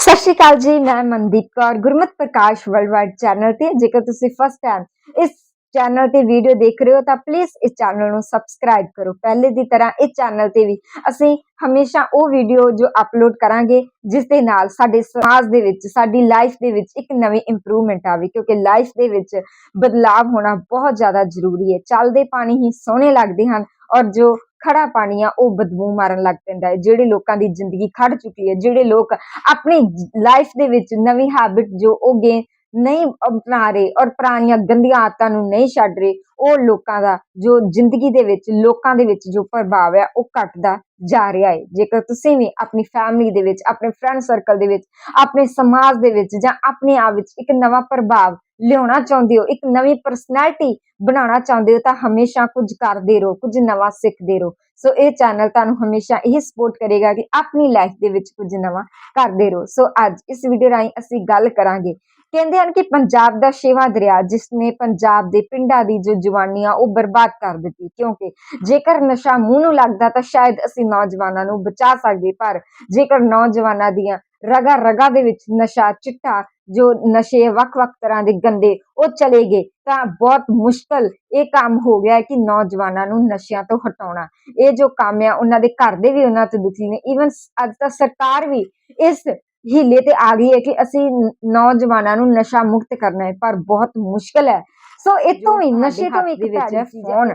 ਸਤਿ ਸ਼੍ਰੀ ਅਕਾਲ ਜੀ, ਮੈਂ ਮਨਦੀਪ ਕੌਰ, ਗੁਰਮਤ ਪ੍ਰਕਾਸ਼ ਵਰਲਡਵਾਈਡ ਚੈਨਲ ਤੇ ਜੇਕਰ ਤੁਸੀਂ ਫਸਟ ਟਾਈਮ ਇਸ ਚੈਨਲ ਤੇ ਵੀਡੀਓ ਦੇਖ ਰਹੇ ਹੋ ਤਾਂ ਪਲੀਜ਼ ਇਸ ਚੈਨਲ ਨੂੰ ਸਬਸਕ੍ਰਾਈਬ ਕਰੋ। ਪਹਿਲੇ ਦੀ ਤਰ੍ਹਾਂ ਇਸ ਚੈਨਲ ਤੇ ਵੀ ਅਸੀਂ ਹਮੇਸ਼ਾ ਉਹ ਵੀਡੀਓ ਜੋ ਅਪਲੋਡ ਕਰਾਂਗੇ, ਜਿਸ ਦੇ ਨਾਲ ਸਾਡੇ ਸਮਾਜ ਦੇ ਵਿੱਚ, ਸਾਡੀ ਲਾਈਫ ਦੇ ਵਿੱਚ ਇੱਕ ਨਵੀਂ ਇੰਪਰੂਵਮੈਂਟ ਆਵੇ, ਕਿਉਂਕਿ ਲਾਈਫ ਦੇ ਵਿੱਚ ਬਦਲਾਵ ਹੋਣਾ ਬਹੁਤ ਜ਼ਿਆਦਾ ਜ਼ਰੂਰੀ ਹੈ। ਚੱਲਦੇ ਪਾਣੀ ਹੀ ਸੋਹਣੇ ਲੱਗਦੇ ਹਨ ਔਰ ਜੋ ਖੜਾ ਪਾਣੀ ਆ, ਉਹ ਬਦਬੂ ਮਾਰਨ ਲੱਗ ਪੈਂਦਾ ਹੈ। ਜਿਹੜੇ ਲੋਕਾਂ ਦੀ ਜ਼ਿੰਦਗੀ ਖੜ ਚੁੱਕੀ ਹੈ, ਜਿਹੜੇ ਲੋਕ ਆਪਣੀ ਲਾਈਫ ਦੇ ਵਿੱਚ ਨਵੀਂ ਹੈਬਿਟ ਜੋ ਉਹ ਗੇ ਨਹੀਂ ਅਪਣਾ ਰਹੇ ਔਰ ਪੁਰਾਣੀਆਂ ਗੰਦੀਆਂ ਆਦਤਾਂ ਨੂੰ ਨਹੀਂ ਛੱਡ ਰਹੇ, ਉਹ ਲੋਕਾਂ ਦਾ ਜੋ ਜ਼ਿੰਦਗੀ ਦੇ ਵਿੱਚ, ਲੋਕਾਂ ਦੇ ਵਿੱਚ ਜੋ ਪ੍ਰਭਾਵ ਹੈ, ਉਹ ਘਟਦਾ ਜਾ ਰਿਹਾ ਹੈ। ਜੇਕਰ ਤੁਸੀਂ ਵੀ ਆਪਣੀ ਫੈਮਿਲੀ ਦੇ ਵਿੱਚ, ਆਪਣੇ ਫਰੈਂਡ ਸਰਕਲ ਦੇ ਵਿੱਚ, ਆਪਣੇ ਸਮਾਜ ਦੇ ਵਿੱਚ ਜਾਂ ਆਪਣੇ ਆਪ ਵਿੱਚ ਇੱਕ ਨਵਾਂ ਪ੍ਰਭਾਵ ਲਿਆਉਣਾ ਚਾਹੁੰਦੇ ਹੋ, ਇੱਕ ਨਵੀਂ ਪਰਸਨੈਲਿਟੀ ਬਣਾਉਣਾ ਚਾਹੁੰਦੇ ਹੋ, ਤਾਂ ਹਮੇਸ਼ਾ ਕੁਝ ਕਰਦੇ ਰਹੋ, ਕੁਝ ਨਵਾਂ ਸਿੱਖਦੇ ਰਹੋ। ਸੋ ਇਹ ਚੈਨਲ ਤੁਹਾਨੂੰ ਹਮੇਸ਼ਾ ਇਹ ਸਪੋਰਟ ਕਰੇਗਾ ਕਿ ਆਪਣੀ ਲਾਈਫ ਦੇ ਵਿੱਚ ਕੁਝ ਨਵਾਂ ਕਰਦੇ ਰਹੋ। ਸੋ ਅੱਜ ਇਸ ਵੀਡੀਓ ਰਾਹੀਂ ਅਸੀਂ ਗੱਲ ਕਰਾਂਗੇ ਕਹਿੰਦੇ ਹਨ ਕਿ ਪੰਜਾਬ ਦਾ ਛੇਵਾਂ ਦਰਿਆ ਜਿਸ ਨੇ ਪੰਜਾਬ ਦੇ ਪਿੰਡਾਂ ਦੀ ਜੋ ਜਵਾਨੀ ਆ ਉਹ ਬਰਬਾਦ ਕਰ ਦਿੱਤੀ, ਕਿਉਂਕਿ ਜੇਕਰ ਨਸ਼ਾ ਮੂੰਹ ਨੂੰ ਲੱਗਦਾ ਤਾਂ ਸ਼ਾਇਦ ਅਸੀਂ ਨੌਜਵਾਨਾਂ ਨੂੰ ਬਚਾ ਸਕਦੇ, ਪਰ ਜੇਕਰ ਨੌਜਵਾਨਾਂ ਦੀਆਂ ਰਗਾ ਰਗਾ ਦੇ ਵਿੱਚ ਨਸ਼ਾ, ਚਿੱਟਾ ਜੋ ਨਸ਼ੇ ਵੱਖ-ਵੱਖ ਤਰ੍ਹਾਂ ਦੇ ਗੰਦੇ ਉਹ ਚਲੇ ਗਏ, ਤਾਂ ਬਹੁਤ ਮੁਸ਼ਕਲ ਇਹ ਕੰਮ ਹੋ ਗਿਆ ਕਿ ਨੌਜਵਾਨਾਂ ਨੂੰ ਨਸ਼ਿਆਂ ਤੋਂ ਹਟਾਉਣਾ। ਇਹ ਜੋ ਕੰਮ ਆ, ਉਹਨਾਂ ਦੇ ਘਰ ਦੇ ਵੀ ਉਹਨਾਂ ਤੋਂ ਦੁਖੀ ਨੇ। ਈਵਨ ਅੱਜ ਤਾਂ ਸਰਕਾਰ ਵੀ ਇਸ ਹੀਲੇ ਤੇ ਆ ਗਈ ਹੈ ਕਿ ਅਸੀਂ ਨੌਜਵਾਨਾਂ ਨੂੰ ਨਸ਼ਾ ਮੁਕਤ ਕਰਨਾ ਹੈ ਪਰ ਬਹੁਤ ਮੁਸ਼ਕਲ ਹੈ। ਸੋ ਇਤੋਂ ਹੀ ਨਸ਼ੇ ਤੋਂ ਵੀ ਇੱਕ ਵਿੱਚ ਹੈ ਫੋਨ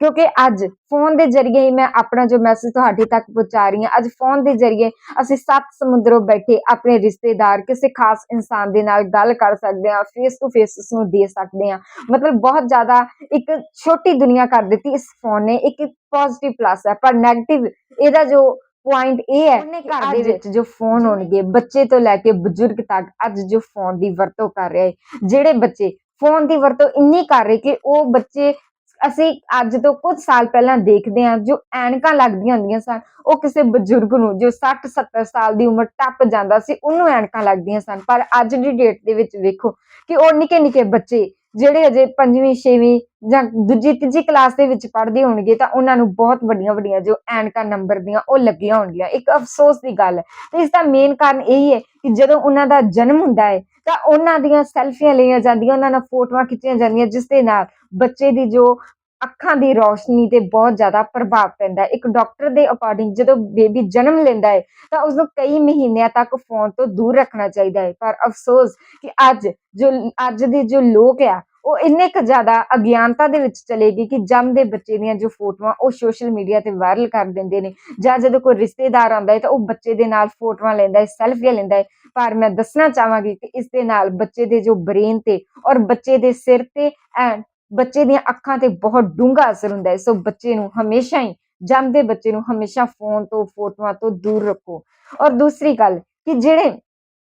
ਕਿਉਂਕਿ ਅੱਜ ਫੋਨ ਦੇ ਜ਼ਰੀਏ ਹੀ ਮੈਂ ਆਪਣਾ ਜੋ ਮੈਸੇਜ ਤੁਹਾਡੇ ਤੱਕ ਪਹੁੰਚਾ ਰਹੀ ਹਾਂ ਅੱਜ ਫੋਨ ਦੇ ਜ਼ਰੀਏ ਅਸੀਂ ਸੱਤ ਸਮੁੰਦਰੋਂ ਬੈਠੇ ਆਪਣੇ ਰਿਸ਼ਤੇਦਾਰ ਕਿਸੇ ਖਾਸ ਇਨਸਾਨ ਦੇ ਨਾਲ ਗੱਲ ਕਰ ਸਕਦੇ ਹਾਂ ਫੇਸ ਟੂ ਫੇਸ ਉਸ ਨੂੰ ਦੇ ਸਕਦੇ ਹਾਂ। ਮਤਲਬ ਬਹੁਤ ਜ਼ਿਆਦਾ ਇੱਕ ਛੋਟੀ ਦੁਨੀਆ ਕਰ ਦਿੱਤੀ ਇਸ ਫੋਨ ਨੇ ਇੱਕ ਪੋਜ਼ਿਟਿਵ ਪਲੱਸ ਹੈ ਪਰ 네ਗੇਟਿਵ ਇਹਦਾ ਜੋ ਪੁਆਇੰਟ ਇਹ ਹੈ ਕਿ ਘਰ ਦੇ ਵਿੱਚ ਜੋ ਫੋਨ ਹੋਣਗੇ ਬੱਚੇ ਤੋਂ ਲੈ ਕੇ ਬਜ਼ੁਰਗ ਤੱਕ ਅੱਜ ਜੋ ਫੋਨ ਦੀ ਵਰਤੋਂ ਕਰ ਰਹੇ ਜਿਹੜੇ ਬੱਚੇ ਫੋਨ ਦੀ ਵਰਤੋਂ ਇੰਨੀ ਕਰ ਰਹੇ ਕਿ ਉਹ ਬੱਚੇ ਅਸੀਂ ਅੱਜ ਤੋਂ ਕੁਝ ਸਾਲ ਪਹਿਲਾਂ ਦੇਖਦੇ ਹਾਂ ਜੋ ਐਨਕਾਂ ਲੱਗਦੀਆਂ ਹੁੰਦੀਆਂ ਸਨ ਉਹ ਕਿਸੇ ਬਜ਼ੁਰਗ ਨੂੰ ਜੋ 60 70 ਸਾਲ ਦੀ ਉਮਰ ਟੱਪ ਜਾਂਦਾ ਸੀ ਉਹਨੂੰ ਐਨਕਾਂ ਲੱਗਦੀਆਂ ਸਨ। ਪਰ ਅੱਜ ਦੀ ਡੇਟ ਦੇ ਵਿੱਚ ਵੇਖੋ ਕਿ ਉਹ ਨਿੱਕੇ ਨਿੱਕੇ ਬੱਚੇ ਜਿਹੜੇ ਅਜੇ ਪੰਜਵੀਂ, ਛੇਵੀਂ ਜਾਂ ਦੂਜੀ, ਤੀਜੀ ਕਲਾਸ ਦੇ ਵਿੱਚ ਪੜ੍ਹਦੇ ਹੋਣਗੇ ਤਾਂ ਉਹਨਾਂ ਨੂੰ ਬਹੁਤ ਵੱਡੀਆਂ ਵੱਡੀਆਂ ਜੋ ਐਨਕਾਂ ਨੰਬਰ ਦੀਆਂ ਉਹ ਲੱਗੀਆਂ ਹੋਣਗੀਆਂ। ਇੱਕ ਅਫਸੋਸ ਦੀ ਗੱਲ ਹੈ। ਤੇ ਇਸ ਦਾ ਮੇਨ ਕਾਰਨ ਇਹੀ ਹੈ ਕਿ ਜਦੋਂ ਉਹਨਾਂ ਦਾ ਜਨਮ ਹੁੰਦਾ ਹੈ, ਤਾਂ ਉਹਨਾਂ ਦੀਆਂ ਸੈਲਫੀਆਂ ਲਈਆਂ ਜਾਂਦੀਆਂ, ਉਹਨਾਂ ਨਾਲ ਫੋਟੋਆਂ ਖਿੱਚੀਆਂ ਜਾਂਦੀਆਂ, ਜਿਸ ਦੇ ਨਾਲ ਬੱਚੇ ਦੀ ਜੋ ਅੱਖਾਂ ਦੀ ਰੌਸ਼ਨੀ ਤੇ ਬਹੁਤ ਜ਼ਿਆਦਾ ਪ੍ਰਭਾਵ ਪੈਂਦਾ ਹੈ। ਇੱਕ ਡਾਕਟਰ ਦੇ ਅਕੋਰਡਿੰਗ ਜਦੋਂ ਬੇਬੀ ਜਨਮ ਲੈਂਦਾ ਹੈ, ਤਾਂ ਉਸ ਨੂੰ ਕਈ ਮਹੀਨਿਆਂ ਤੱਕ ਫੋਨ ਤੋਂ ਦੂਰ ਰੱਖਣਾ ਚਾਹੀਦਾ ਹੈ। ਪਰ ਅਫਸੋਸ ਕਿ ਅੱਜ ਜੋ, ਅੱਜ ਦੇ ਜੋ ਲੋਕ ਆ, ਉਹ ਇੰਨੇ ਕੁ ਜ਼ਿਆਦਾ ਅਗਿਆਨਤਾ ਦੇ ਵਿੱਚ ਚਲੇ ਗਏ ਕਿ ਜੰਮਦੇ ਬੱਚੇ ਦੀਆਂ ਜੋ ਫੋਟੋਆਂ, ਉਹ ਸੋਸ਼ਲ ਮੀਡੀਆ ਤੇ ਵਾਇਰਲ ਕਰ ਦਿੰਦੇ ਨੇ। ਜਾਂ ਜਦੋਂ ਕੋਈ ਰਿਸ਼ਤੇਦਾਰ ਆਉਂਦਾ ਹੈ, ਤਾਂ ਉਹ ਬੱਚੇ ਦੇ ਨਾਲ ਫੋਟੋਆਂ ਲੈਂਦਾ ਹੈ ਸੈਲਫੀਆਂ ਲੈਂਦਾ ਹੈ। ਪਰ ਮੈਂ ਦੱਸਣਾ ਚਾਹਾਂਗੀ ਕਿ ਇਸ ਦੇ ਨਾਲ ਬੱਚੇ ਦੇ ਜੋ ਬ੍ਰੇਨ ਤੇ ਔਰ ਬੱਚੇ ਦੇ ਸਿਰ ਤੇ ਐਂਡ ਬੱਚੇ ਦੀਆਂ ਅੱਖਾਂ ਤੇ ਬਹੁਤ ਡੂੰਘਾ ਅਸਰ ਹੁੰਦਾ ਹੈ। ਸੋ ਬੱਚੇ ਨੂੰ ਹਮੇਸ਼ਾ ਹੀ, ਜੰਮਦੇ ਬੱਚੇ ਨੂੰ ਹਮੇਸ਼ਾ ਫੋਨ ਤੋਂ, ਫੋਟੋਆਂ ਤੋਂ ਦੂਰ ਰੱਖੋ। ਔਰ ਦੂਸਰੀ ਗੱਲ ਕਿ ਜਿਹੜੇ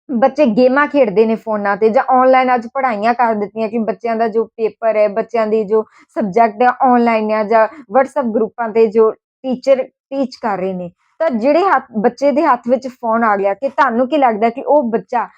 ਬੱਚੇ ਗੇਮਾਂ ਖੇਡਦੇ ਨੇ ਫੋਨਾਂ ਤੇ ਜਾਂ ਆਨਲਾਈਨ ਅੱਜ ਪੜ੍ਹਾਈਆਂ ਕਰ ਦਿੱਤੀਆਂ ਕਿ ਬੱਚਿਆਂ ਦਾ ਜੋ ਪੇਪਰ ਹੈ, ਬੱਚਿਆਂ ਦੀ ਜੋ ਸਬਜੈਕਟ ਹੈ ਆਨਲਾਈਨ ਆ ਜਾਂ WhatsApp ਗਰੁੱਪਾਂ ਤੇ ਜੋ ਟੀਚਰ ਟੀਚ ਕਰ ਰਹੇ ਨੇ ਤਾਂ ਜਿਹੜੇ ਹੱਥ, ਬੱਚੇ ਦੇ ਹੱਥ ਵਿੱਚ ਫੋਨ ਆ ਗਿਆ ਕਿ ਤੁਹਾਨੂੰ ਕੀ ਲੱਗਦਾ ਕਿ ਉਹ ਬੱਚਾ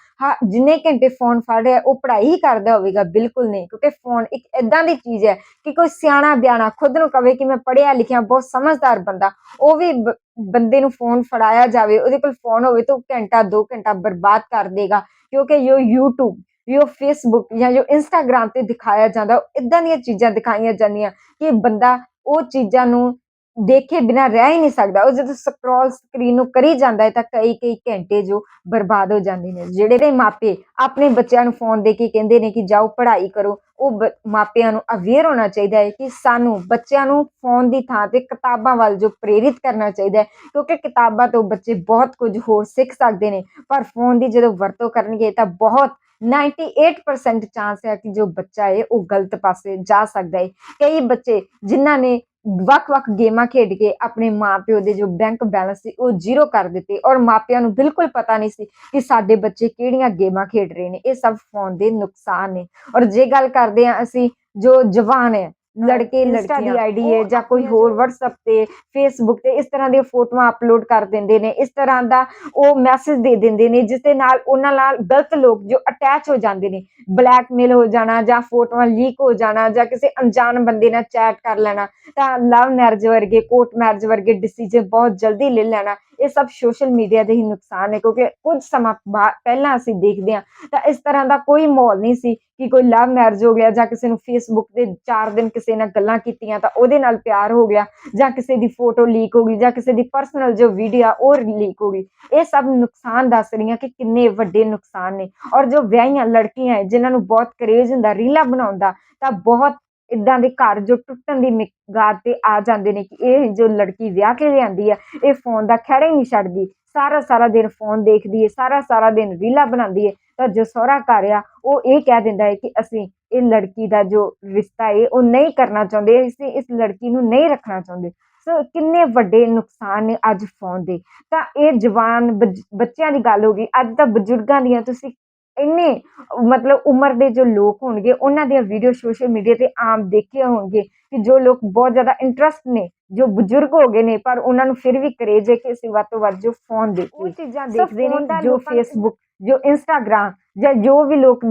ਜਿੰਨੇ ਘੰਟੇ ਫੋਨ ਫੜ ਰਿਹਾ, ਉਹ ਪੜ੍ਹਾਈ ਹੀ ਕਰਦਾ ਹੋਵੇਗਾ? ਬਿਲਕੁਲ ਨਹੀਂ, ਕਿਉਂਕਿ ਫੋਨ ਇੱਕ ਇਦਾਂ ਦੀ ਚੀਜ਼ ਹੈ ਕਿ ਕੋਈ ਸਿਆਣਾ ਬਿਆਣਾ ਖੁਦ ਨੂੰ ਕਵੇ ਕਿ ਮੈਂ ਪੜ੍ਹਿਆ ਲਿਖਿਆ, ਬਹੁਤ ਸਮਝਦਾਰ ਬੰਦਾ, ਉਹ ਵੀ ਬ- ਬੰਦੇ ਨੂੰ ਫੋਨ ਫੜਾਇਆ ਜਾਵੇ, ਉਹਦੇ ਕੋਲ ਫੋਨ ਹੋਵੇ ਤਾਂ ਉਹ ਘੰਟਾ 2 ਘੰਟਾ ਬਰਬਾਦ ਕਰ ਦੇਗਾ, ਕਿਉਂਕਿ ਜੋ YouTube, ਜੋ ਫੇਸਬੁੱਕ ਜਾਂ ਜੋ Instagram ਤੇ ਦਿਖਾਇਆ ਜਾਂਦਾ ਇਦਾਂ ਦੀਆਂ ਚੀਜ਼ਾਂ ਦਿਖਾਈਆਂ ਜਾਂਦੀਆਂ ਕਿ ਬੰਦਾ ਉਹ ਚੀਜ਼ਾਂ ਨੂੰ ਦੇਖੇ ਬਿਨਾ ਰਹਿ ਹੀ ਨਹੀਂ ਸਕਦਾ। ਉਹ ਜਦੋਂ ਸਕਰੋਲ ਸਕਰੀਨ ਨੂੰ ਕਰੀ ਜਾਂਦਾ ਹੈ ਤਾਂ ਕਈ ਕਈ ਘੰਟੇ ਜੋ ਬਰਬਾਦ ਹੋ ਜਾਂਦੇ ਨੇ। ਜਿਹੜੇ ਦੇ ਮਾਪੇ ਆਪਣੇ ਬੱਚਿਆਂ ਨੂੰ ਫੋਨ ਦੇ ਕੇ ਕਹਿੰਦੇ ਨੇ ਕਿ ਜਾਓ ਪੜ੍ਹਾਈ ਕਰੋ, ਉਹ ਬ- ਮਾਪਿਆਂ ਨੂੰ ਅਵੇਅਰ ਹੋਣਾ ਚਾਹੀਦਾ ਹੈ ਕਿ ਸਾਨੂੰ ਬੱਚਿਆਂ ਨੂੰ ਫੋਨ ਦੀ ਥਾਂ ਤੇ ਕਿਤਾਬਾਂ ਵੱਲ ਜੋ ਪ੍ਰੇਰਿਤ ਕਰਨਾ ਚਾਹੀਦਾ ਹੈ, ਕਿਉਂਕਿ ਕਿਤਾਬਾਂ ਤੋਂ ਬੱਚੇ ਬਹੁਤ ਕੁਝ ਹੋਰ ਸਿੱਖ ਸਕਦੇ ਨੇ। ਪਰ ਫੋਨ ਦੀ ਜਦੋਂ ਵਰਤੋਂ ਕਰਨਗੇ ਤਾਂ ਬਹੁਤ 98% ਚਾਂਸ ਹੈ ਕਿ ਜੋ ਬੱਚਾ ਹੈ ਉਹ ਗਲਤ ਪਾਸੇ ਜਾ ਸਕਦਾ ਹੈ। ਕਈ ਬੱਚੇ ਜਿਨ੍ਹਾਂ ਨੇ ਵੱਖ-ਵੱਖ ਗੇਮਾਂ ਖੇਡ ਕੇ ਆਪਣੇ ਮਾਪਿਓ ਦੇ ਜੋ ਬੈਂਕ ਬੈਲੈਂਸ ਸੀ, ਉਹ ਜ਼ੀਰੋ ਕਰ ਦਿੱਤੇ ਔਰ ਮਾਪਿਆਂ ਨੂੰ ਬਿਲਕੁਲ ਪਤਾ ਨਹੀਂ ਸੀ ਕਿ ਸਾਡੇ ਬੱਚੇ ਕਿਹੜੀਆਂ ਗੇਮਾਂ ਖੇਡ ਰਹੇ ਨੇ। ਇਹ ਸਭ ਫੋਨ ਦੇ ਨੁਕਸਾਨ ਨੇ। ਔਰ ਜੇ ਗੱਲ ਕਰਦੇ ਆ ਅਸੀਂ ਜੋ ਜਵਾਨ ਹੈ ਲੜਕੇ ਲੜਕੀਆਂ। ਦੀ ਆਈਡੀ ਹੈ ਜਾਂ ਕੋਈ ਹੋਰ WhatsApp ਤੇ Facebook ਤੇ ਇਸ ਤਰ੍ਹਾਂ ਦੀਆਂ ਫੋਟੋਆਂ ਅਪਲੋਡ ਕਰ ਦਿੰਦੇ ਨੇ। ਇਸ ਤਰ੍ਹਾਂ ਦਾ ਉਹ ਮੈਸੇਜ ਦੇ ਦਿੰਦੇ ਨੇ ਜਿਸ ਦੇ ਨਾਲ ਉਹਨਾਂ ਨਾਲ ਗਲਤ ਲੋਕ ਜੋ ਅਟੈਚ ਹੋ ਜਾਂਦੇ ਨੇ। ਬਲੈਕਮੇਲ ਹੋ ਜਾਣਾ ਜਾਂ ਫੋਟੋਆਂ ਲੀਕ ਹੋ ਜਾਣਾ ਜਾਂ ਕਿਸੇ ਅਣਜਾਣ ਬੰਦੇ ਨਾਲ ਚੈਟ ਕਰ ਲੈਣਾ ਤਾਂ ਲਵ ਮੈਰਿਜ ਵਰਗੇ ਕੋਰਟ ਮੈਰਿਜ ਵਰਗੇ ਡਿਸੀਜਨ ਬਹੁਤ ਜਲਦੀ ਲੈ ਲੈਣਾ। ਇਹ ਸਭ ਸੋਸ਼ਲ ਮੀਡੀਆ ਦੇ ਹੀ ਨੁਕਸਾਨ ਹੈ ਕਿਉਂਕਿ ਕੁਝ ਸਮਾਂ ਪਹਿਲਾਂ ਅਸੀਂ ਦੇਖਦੇ ਹਾਂ, ਤਾਂ ਇਸ ਤਰ੍ਹਾਂ ਦਾ ਕੋਈ ਮਾਹੌਲ ਨਹੀਂ ਸੀ ਕਿ ਕੋਈ ਲਵ ਮੈਰਿਜ ਹੋ ਗਿਆ ਜਾਂ ਕਿਸੇ ਨੂੰ ਫੇਸਬੁੱਕ ਤੇ 4 ਦਿਨ ਕਿਸੇ ਨਾਲ ਗੱਲਾਂ ਕੀਤੀਆਂ ਤਾਂ ਉਹਦੇ ਨਾਲ ਪਿਆਰ ਹੋ ਗਿਆ ਜਾਂ ਕਿਸੇ ਦੀ ਫੋਟੋ ਲੀਕ ਹੋ ਗਈ ਜਾਂ ਕਿਸੇ ਦੀ ਪਰਸਨਲ ਜੋ ਵੀਡੀਓ ਆ ਉਹ ਲੀਕ ਹੋ ਗਈ। ਇਹ ਸਭ ਨੁਕਸਾਨ ਦੱਸ ਰਹੀਆਂ ਕਿ ਕਿੰਨੇ ਵੱਡੇ ਨੁਕਸਾਨ ਨੇ। ਔਰ ਜੋ ਵਿਆਹੀਆਂ ਲੜਕੀਆਂ ਹੈ, ਜਿਨ੍ਹਾਂ ਨੂੰ ਬਹੁਤ ਕਰੇਜ਼ ਹੁੰਦਾ, ਰੀਲਾਂ ਬਣਾਉਂਦਾ ਤਾਂ ਬਹੁਤ ਇਦਾਂ ਦੇ ਘਰ ਜੋ ਟੁੱਟਣ ਦੀ ਮਿਗਾਰ ਤੇ ਆ ਜਾਂਦੇ ਨੇ ਕਿ ਇਹ ਜੋ ਲੜਕੀ ਵਿਆਹ ਕੇ ਲਿਆਂਦੀ ਹੈ ਇਹ ਫੋਨ ਦਾ ਖਹਿੜਾ ਹੀ ਨਹੀਂ ਛੱਡਦੀ। ਸਾਰਾ ਸਾਰਾ ਦਿਨ ਫੋਨ ਦੇਖਦੀ ਹੈ ਸਾਰਾ ਸਾਰਾ ਦਿਨ ਰੀਲਾਂ ਬਣਾਉਂਦੀ ਹੈ ਤਾਂ ਜੋ ਸਹੁਰਾ ਘਰ ਆ, ਉਹ ਇਹ ਕਹਿ ਦਿੰਦਾ ਹੈ ਕਿ ਅਸੀਂ ਇਹ ਲੜਕੀ ਦਾ ਜੋ ਰਿਸ਼ਤਾ ਏ, ਉਹ ਨਹੀਂ ਕਰਨਾ ਚਾਹੁੰਦੇ, ਅਸੀਂ ਇਸ ਲੜਕੀ ਨੂੰ ਨਹੀਂ ਰੱਖਣਾ ਚਾਹੁੰਦੇ। ਸੋ ਕਿੰਨੇ ਵੱਡੇ ਨੁਕਸਾਨ ਨੇ ਅੱਜ ਫੋਨ ਦੇ। ਤਾਂ ਇਹ ਜਵਾਨ ਬੱਚ- ਬੱਚਿਆਂ ਦੀ ਗੱਲ ਹੋ ਗਈ, ਅੱਜ ਤਾਂ ਬਜ਼ੁਰਗਾਂ ਦੀਆਂ ਤੁਸੀਂ ਇੰਨੇ ਮਤਲਬ ਉਮਰ ਦੇ ਜੋ ਲੋਕ ਹੋਣਗੇ ਉਹਨਾਂ ਦੀਆਂ ਵੀਡੀਓ ਸੋਸ਼ਲ ਮੀਡੀਆ ਤੇ ਆਮ ਦੇਖੇ ਹੋਣਗੇ ਕਿ ਜੋ ਲੋਕ ਬਹੁਤ ਜ਼ਿਆਦਾ ਇੰਟਰਸਟ ਨੇ ਜੋ ਬਜ਼ੁਰਗ ਹੋ ਗਏ ਨੇ ਪਰ ਉਹਨਾਂ ਨੂੰ ਫਿਰ ਵੀ ਕਰੇਜ ਹੈ ਕਿ ਅਸੀਂ ਵੱਧ ਤੋਂ ਵੱਧ ਜੋ ਫੋਨ ਉਹ ਦੇਖੀਏ ਚੀਜ਼ਾਂ ਦੇਖਦੇ ਨੇ ਜੋ ਫੇਸਬੁੱਕ ਜੋ ਇੰਸਟਾਗ੍ਰਾਮ ਜਾਂ ਜੋ ਵੀ ਲੋਕ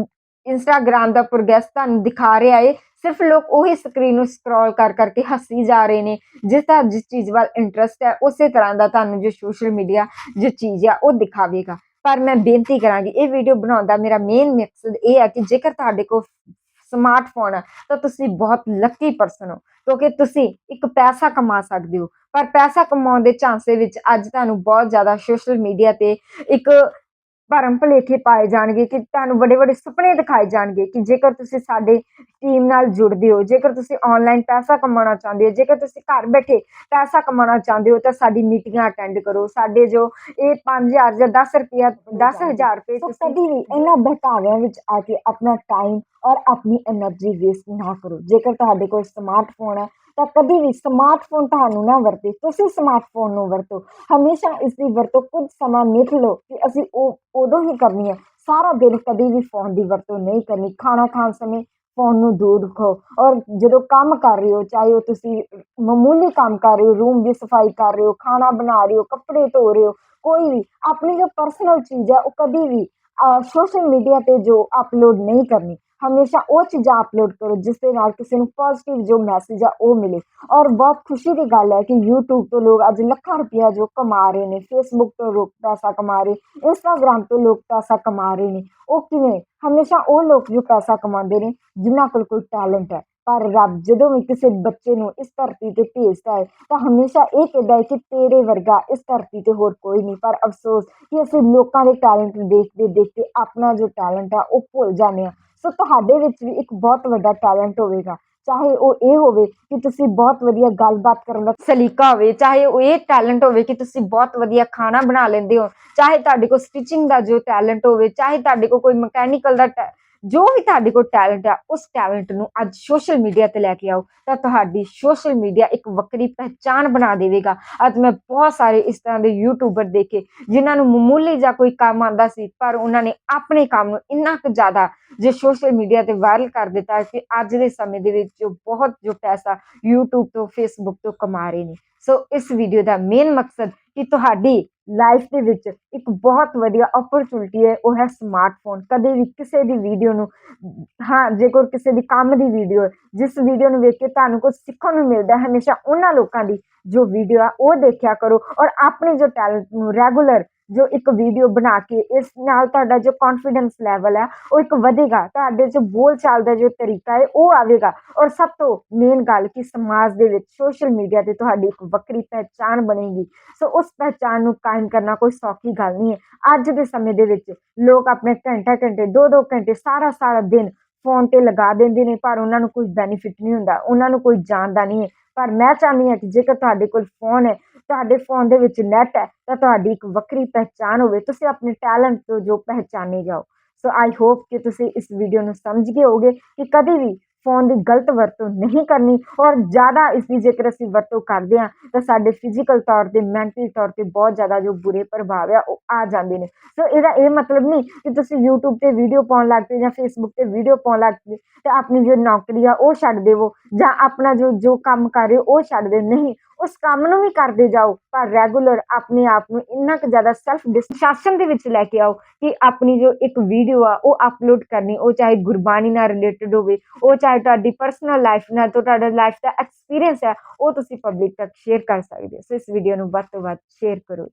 ਇੰਸਟਾਗ੍ਰਾਮ ਦਾ ਪ੍ਰੋਗਰੈਸ ਤੁਹਾਨੂੰ ਦਿਖਾ ਰਿਹਾ ਏ ਸਿਰਫ ਲੋਕ ਉਹੀ ਸਕਰੀਨ ਨੂੰ ਸਕਰੋਲ ਕਰ ਕਰਕੇ ਹੱਸੀ ਜਾ ਰਹੇ ਨੇ ਜਿਸ ਦਾ ਜਿਸ ਚੀਜ਼ ਵੱਲ ਇੰਟਰਸਟ ਹੈ ਉਸੇ ਤਰ੍ਹਾਂ ਦਾ ਤੁਹਾਨੂੰ ਜੋ ਸੋਸ਼ਲ ਮੀਡੀਆ ਜੋ ਚੀਜ਼ ਆ ਉਹ ਦਿਖਾਵੇਗਾ। ਪਰ ਮੈਂ ਬੇਨਤੀ ਕਰਾਂਗੀ, ਇਹ ਵੀਡੀਓ ਬਣਾਉਣ ਦਾ ਮੇਰਾ ਮੇਨ ਮਕਸਦ ਇਹ ਹੈ ਕਿ ਜੇਕਰ ਤੁਹਾਡੇ ਕੋਲ ਸਮਾਰਟਫੋਨ ਹੈ ਤਾਂ ਤੁਸੀਂ ਬਹੁਤ ਲੱਕੀ ਪਰਸਨ ਹੋ, ਕਿਉਂਕਿ ਤੁਸੀਂ ਇੱਕ ਪੈਸਾ ਕਮਾ ਸਕਦੇ ਹੋ। ਪਰ ਪੈਸਾ ਕਮਾਉਣ ਦੇ ਚਾਂਸੇ ਵਿੱਚ ਅੱਜ ਤੁਹਾਨੂੰ ਬਹੁਤ ਜ਼ਿਆਦਾ ਸੋਸ਼ਲ ਮੀਡੀਆ ਤੇ ਇੱਕ ਭਰਮ ਭੁਲੇਖੇ ਪਾਏ ਜਾਣਗੇ ਕਿ ਤੁਹਾਨੂੰ ਵੱਡੇ ਵੱਡੇ ਸੁਪਨੇ ਦਿਖਾਏ ਜਾਣਗੇ ਕਿ ਜੇਕਰ ਤੁਸੀਂ ਸਾਡੇ ਟੀਮ ਨਾਲ ਜੁੜਦੇ ਹੋ ਜੇਕਰ ਤੁਸੀਂ ਆਨਲਾਈਨ ਪੈਸਾ ਕਮਾਉਣਾ ਚਾਹੁੰਦੇ ਹੋ ਜੇਕਰ ਤੁਸੀਂ ਘਰ ਬੈਠੇ ਪੈਸਾ ਕਮਾਉਣਾ ਚਾਹੁੰਦੇ ਹੋ ਤਾਂ ਸਾਡੀ ਮੀਟਿੰਗਾਂ ਅਟੈਂਡ ਕਰੋ। ਸਾਡੇ ਜੋ ਇਹ 5000 ਜਾਂ 10 ਰੁਪਿਆ 10000 ਰੁਪਏ ਤੁਸੀਂ ਕਦੀ ਵੀ ਇਹਨਾਂ ਬਹਕਾਵਿਆਂ ਵਿੱਚ ਆ ਕੇ ਆਪਣਾ ਟਾਈਮ ਔਰ ਆਪਣੀ એનર્ਜੀ ਵੇਸਟ ਨਾ ਕਰੋ। ਜੇਕਰ ਤੁਹਾਡੇ ਕੋਲ ਸਮਾਰਟਫੋਨ ਹੈ ਤਾਂ ਕਦੀ ਵੀ ਸਮਾਰਟਫੋਨ ਤੁਹਾਨੂੰ ਨਾ ਵਰਤੇ, ਤੁਸੀਂ ਸਮਾਰਟਫੋਨ ਨੂੰ ਵਰਤੋ। ਹਮੇਸ਼ਾ ਇਸ ਦੀ ਵਰਤੋਂ ਕੁਝ ਸਮਾਂ ਮਿਥ ਲਓ ਕਿ ਅਸੀਂ ਉਹ ਉਦੋਂ ਹੀ ਕਰਨੀ ਹੈ। ਸਾਰਾ ਦਿਨ ਕਦੀ ਵੀ ਫੋਨ ਦੀ ਵਰਤੋਂ ਨਹੀਂ ਕਰਨੀ। ਖਾਣਾ ਖਾਣ ਸਮੇਂ ਫੋਨ ਨੂੰ ਦੂਰ ਰੱਖੋ ਔਰ ਜਦੋਂ ਕੰਮ ਕਰ ਰਹੇ ਹੋ, ਚਾਹੇ ਉਹ ਤੁਸੀਂ ਮਾਮੂਲੀ ਕੰਮ ਕਰ ਰਹੇ ਹੋ ਰੂਮ ਦੀ ਸਫ਼ਾਈ ਕਰ ਰਹੇ ਹੋ, ਖਾਣਾ ਬਣਾ ਰਹੇ ਹੋ, ਕੱਪੜੇ ਧੋ ਰਹੇ ਹੋ, ਕੋਈ ਵੀ ਆਪਣੀ ਜੋ ਪਰਸਨਲ ਚੀਜ਼ ਹੈ, ਉਹ ਕਦੀ ਵੀ ਸੋਸ਼ਲ ਮੀਡੀਆ ਤੇ ਜੋ ਅਪਲੋਡ ਨਹੀਂ ਕਰਨੀ। ਹਮੇਸ਼ਾ ਉਹ ਚੀਜ਼ਾਂ ਅਪਲੋਡ ਕਰੋ ਜਿਸ ਦੇ ਨਾਲ ਕਿਸੇ ਨੂੰ ਪੋਜ਼ਿਟਿਵ ਜੋ ਮੈਸੇਜ ਆ ਉਹ ਮਿਲੇ। ਔਰ ਬਹੁਤ ਖੁਸ਼ੀ ਦੀ ਗੱਲ ਹੈ ਕਿ YouTube ਤੋਂ ਲੋਕ ਅੱਜ ਲੱਖਾਂ ਰੁਪਇਆ ਜੋ ਕਮਾ ਰਹੇ ਨੇ, Facebook ਤੋਂ ਲੋਕ ਪੈਸਾ ਕਮਾ ਰਹੇ, Instagram ਤੋਂ ਲੋਕ ਪੈਸਾ ਕਮਾ ਰਹੇ ਨੇ। ਉਹ ਕਿਵੇਂ? ਹਮੇਸ਼ਾ ਉਹ ਲੋਕ ਜੋ ਪੈਸਾ ਕਮਾਉਂਦੇ ਨੇ, ਜਿਨ੍ਹਾਂ ਕੋਲ ਕੋਈ ਟੈਲੈਂਟ ਹੈ। ਪਰ ਰੱਬ ਜਦੋਂ ਵੀ ਕਿਸੇ ਬੱਚੇ ਨੂੰ ਇਸ ਧਰਤੀ ਤੇ ਭੇਜਦਾ ਹੈ, ਤਾਂ ਹਮੇਸ਼ਾ ਇਹ ਕਹਿੰਦਾ ਹੈ ਕਿ ਤੇਰੇ ਵਰਗਾ ਇਸ ਧਰਤੀ ਤੇ ਹੋਰ ਕੋਈ ਨਹੀਂ। ਪਰ ਅਫਸੋਸ ਕਿ ਅਸੀਂ ਲੋਕਾਂ ਦੇ ਟੈਲੈਂਟ ਨੂੰ ਦੇਖਦੇ ਦੇਖਦੇ ਆਪਣਾ ਜੋ ਟੈਲੈਂਟ ਆ, ਉਹ ਭੁੱਲ ਜਾਂਦੇ ਹਾਂ। ਸੋ ਤੁਹਾਡੇ ਵਿੱਚ ਵੀ ਇੱਕ ਬਹੁਤ ਵੱਡਾ ਟੈਲੈਂਟ ਹੋਵੇਗਾ। ਚਾਹੇ ਉਹ ਇਹ ਹੋਵੇ ਕਿ ਤੁਸੀਂ ਬਹੁਤ ਵਧੀਆ ਗੱਲਬਾਤ ਕਰਨ ਦਾ ਸਲੀਕਾ ਹੋਵੇ, ਚਾਹੇ ਉਹ ਇਹ ਟੈਲੈਂਟ ਹੋਵੇ ਕਿ ਤੁਸੀਂ ਬਹੁਤ ਵਧੀਆ ਖਾਣਾ ਬਣਾ ਲੈਂਦੇ ਹੋ, ਚਾਹੇ ਤੁਹਾਡੇ ਕੋਲ ਸਟਿਚਿੰਗ ਦਾ ਜੋ ਟੈਲੈਂਟ ਹੋਵੇ, ਚਾਹੇ ਤੁਹਾਡੇ ਕੋਲ ਕੋਈ ਮਕੈਨੀਕਲ ਦਾ ਟੈ- ਜੋ ਵੀ ਤੁਹਾਡੇ ਕੋਲ ਟੈਲੈਂਟ ਆ, ਉਸ ਟੈਲੈਂਟ ਨੂੰ ਅੱਜ ਸੋਸ਼ਲ ਮੀਡੀਆ ਤੇ ਲੈ ਕੇ ਆਓ, ਤਾਂ ਤੁਹਾਡੀ ਸੋਸ਼ਲ ਮੀਡੀਆ ਇੱਕ ਵੱਖਰੀ ਪਹਿਚਾਨ ਬਣਾ ਦੇਵੇਗਾ। ਅੱਜ ਮੈਂ ਬਹੁਤ ਸਾਰੇ ਇਸ ਤਰ੍ਹਾਂ ਦੇ ਯੂਟਿਊਬਰ ਦੇਖੇ, ਜਿਨ੍ਹਾਂ ਨੂੰ ਮਾਮੂਲੀ ਜਾਂ ਕੋਈ ਕੰਮ ਆਂਦਾ ਸੀ, ਪਰ ਉਹਨਾਂ ਨੇ ਆਪਣੇ ਕੰਮ ਨੂੰ ਇੰਨਾ ਕੁ ਜ਼ਿਆਦਾ ਜੇ ਸੋਸ਼ਲ ਮੀਡੀਆ ਤੇ ਵਾਇਰਲ ਕਰ ਦਿੱਤਾ ਕਿ ਅੱਜ ਦੇ ਸਮੇਂ ਦੇ ਵਿੱਚ ਜੋ ਬਹੁਤ ਜੋ ਪੈਸਾ YouTube ਤੋਂ, Facebook ਤੋਂ ਕਮਾ ਰਹੇ ਨੇ। ਸੋ ਇਸ ਵੀਡੀਓ ਦਾ ਮੇਨ ਮਕਸਦ ਕਿ ਤੁਹਾਡੀ ਲਾਈਫ ਦੇ ਵਿੱਚ ਇੱਕ ਬਹੁਤ ਵਧੀਆ ਓਪਰਚੁਨਿਟੀ ਹੈ, ਉਹ ਹੈ ਸਮਾਰਟਫੋਨ ਕਦੇ ਵੀ ਕਿਸੇ ਦੀ ਵੀਡੀਓ ਨੂੰ, ਹਾਂ ਜੇਕਰ ਕਿਸੇ ਦੀ ਕੰਮ ਦੀ ਵੀਡੀਓ ਹੈ, ਜਿਸ ਵੀਡੀਓ ਨੂੰ ਵੇਖ ਕੇ ਤੁਹਾਨੂੰ ਕੁਝ ਸਿੱਖਣ ਨੂੰ ਮਿਲਦਾ ਹੈ, ਹਮੇਸ਼ਾ ਉਹਨਾਂ ਲੋਕਾਂ ਦੀ ਜੋ ਵੀਡੀਓ ਆ, ਉਹ ਦੇਖਿਆ ਕਰੋ। ਔਰ ਆਪਣੇ ਜੋ ਟੈਲੈਂਟ ਨੂੰ ਰੈਗੂਲਰ ਜੋ ਇੱਕ ਵੀਡੀਓ ਬਣਾ ਕੇ ਇਸ ਨਾਲ ਤੁਹਾਡਾ ਜੋ ਕੌਨਫੀਡੈਂਸ ਲੈਵਲ ਹੈ, ਉਹ ਇੱਕ ਵਧੇਗਾ। ਤੁਹਾਡੇ ਜੋ ਬੋਲ ਚਾਲ ਦਾ ਜੋ ਤਰੀਕਾ ਹੈ, ਉਹ ਆਵੇਗਾ। ਔਰ ਸਭ ਤੋਂ ਮੇਨ ਗੱਲ ਕਿ ਸਮਾਜ ਦੇ ਵਿੱਚ ਸੋਸ਼ਲ ਮੀਡੀਆ ਤੇ ਤੁਹਾਡੀ ਇੱਕ ਵੱਖਰੀ ਪਹਿਚਾਨ ਬਣੇਗੀ। ਸੋ ਉਸ ਪਹਿਚਾਨ ਨੂੰ ਕਾਇਮ ਕਰਨਾ ਕੋਈ ਸੌਖੀ ਗੱਲ ਨਹੀਂ ਹੈ। ਅੱਜ ਦੇ ਸਮੇਂ ਦੇ ਵਿੱਚ ਲੋਕ ਆਪਣੇ ਘੰਟਾ ਘੰਟੇ, ਦੋ ਦੋ ਘੰਟੇ, ਸਾਰਾ ਸਾਰਾ ਦਿਨ ਫੋਨ ਤੇ ਲਗਾ ਦਿੰਦੇ ਨੇ, ਪਰ ਉਹਨਾਂ ਨੂੰ ਕੋਈ ਬੈਨੀਫਿਟ ਨਹੀਂ ਹੁੰਦਾ। ਉਹਨਾਂ ਨੂੰ ਕੋਈ ਜਾਣਦਾ ਨਹੀਂ ਹੈ। ਪਰ ਮੈਂ ਚਾਹੁੰਦੀ ਹਾਂ ਕਿ ਜੇਕਰ ਤੁਹਾਡੇ ਕੋਲ ਫੋਨ ਹੈ ਤੁਹਾਡੇ ਫੋਨ ਦੇ ਵਿੱਚ ਨੈਟ ਹੈ, ਤਾਂ ਤੁਹਾਡੀ ਇੱਕ ਵੱਖਰੀ ਪਹਿਚਾਨ ਹੋਵੇ, ਤੁਸੀਂ ਆਪਣੇ ਟੈਲੈਂਟ ਤੋਂ ਜੋ ਪਹਿਚਾਨੇ ਜਾਓ। ਸੋ ਆਈ ਹੋਪ ਕਿ ਤੁਸੀਂ ਇਸ ਵੀਡੀਓ ਨੂੰ ਸਮਝ ਗਏ ਹੋਗੇ ਕਿ ਕਦੇ ਵੀ ਫੋਨ ਦੀ ਗਲਤ ਵਰਤੋਂ ਨਹੀਂ ਕਰਨੀ ਔਰ ਜ਼ਿਆਦਾ ਇਸ ਦੀ ਜੇਕਰ ਅਸੀਂ ਵਰਤੋਂ ਕਰਦੇ ਹਾਂ, ਤਾਂ ਸਾਡੇ ਫਿਜ਼ੀਕਲ ਤੌਰ ਤੇ ਮੈਂਟਲ ਤੌਰ ਤੇ ਬਹੁਤ ਜ਼ਿਆਦਾ ਜੋ ਬੁਰੇ ਪ੍ਰਭਾਵ ਆ, ਉਹ ਆ ਜਾਂਦੇ ਨੇ। ਸੋ ਇਹਦਾ ਇਹ ਮਤਲਬ ਨਹੀਂ ਕਿ ਤੁਸੀਂ YouTube ਤੇ ਵੀਡੀਓ ਪਾਉਣ ਲੱਗ ਪਏ ਜਾਂ Facebook ਤੇ ਵੀਡੀਓ ਪਾਉਣ ਲੱਗ ਪਏ, ਤੇ ਆਪਣੀ ਜੋ ਨੌਕਰੀ ਆ, ਉਹ ਛੱਡ ਦੇਵੋ ਜਾਂ ਆਪਣਾ ਜੋ ਜੋ ਕੰਮ ਕਰ ਰਹੇ ਹੋ, ਉਹ ਛੱਡ ਦਿਓ ਨਹੀਂ ਉਸ ਕੰਮ ਨੂੰ ਵੀ ਕਰਦੇ ਜਾਓ ਪਰ ਰੈਗੂਲਰ ਆਪਣੇ ਆਪ ਨੂੰ ਇੰਨਾ ਕੁ ਜ਼ਿਆਦਾ ਸੈਲਫ ਡਿਸਟਰੈਕਸ਼ਨ ਦੇ ਵਿੱਚ ਲੈ ਕੇ ਆਓ ਕਿ ਆਪਣੀ ਜੋ ਇੱਕ ਵੀਡੀਓ ਆ, ਉਹ ਅਪਲੋਡ ਕਰਨੀ, ਉਹ ਚਾਹੇ ਗੁਰਬਾਣੀ ਨਾਲ ਰਿਲੇਟਡ ਹੋਵੇ, ਉਹ ਚਾਹੇ ਤੁਹਾਡੀ ਪਰਸਨਲ ਲਾਈਫ ਨਾਲ, ਤੋਂ ਤੁਹਾਡਾ ਲਾਈਫ ਦਾ ਐਕਸਪੀਰੀਅੰਸ ਹੈ, ਉਹ ਤੁਸੀਂ ਪਬਲਿਕ ਤੱਕ ਸ਼ੇਅਰ ਕਰ ਸਕਦੇ ਹੋ। ਸੋ ਇਸ ਵੀਡੀਓ ਨੂੰ ਵੱਧ ਤੋਂ ਵੱਧ ਸ਼ੇਅਰ ਕਰੋ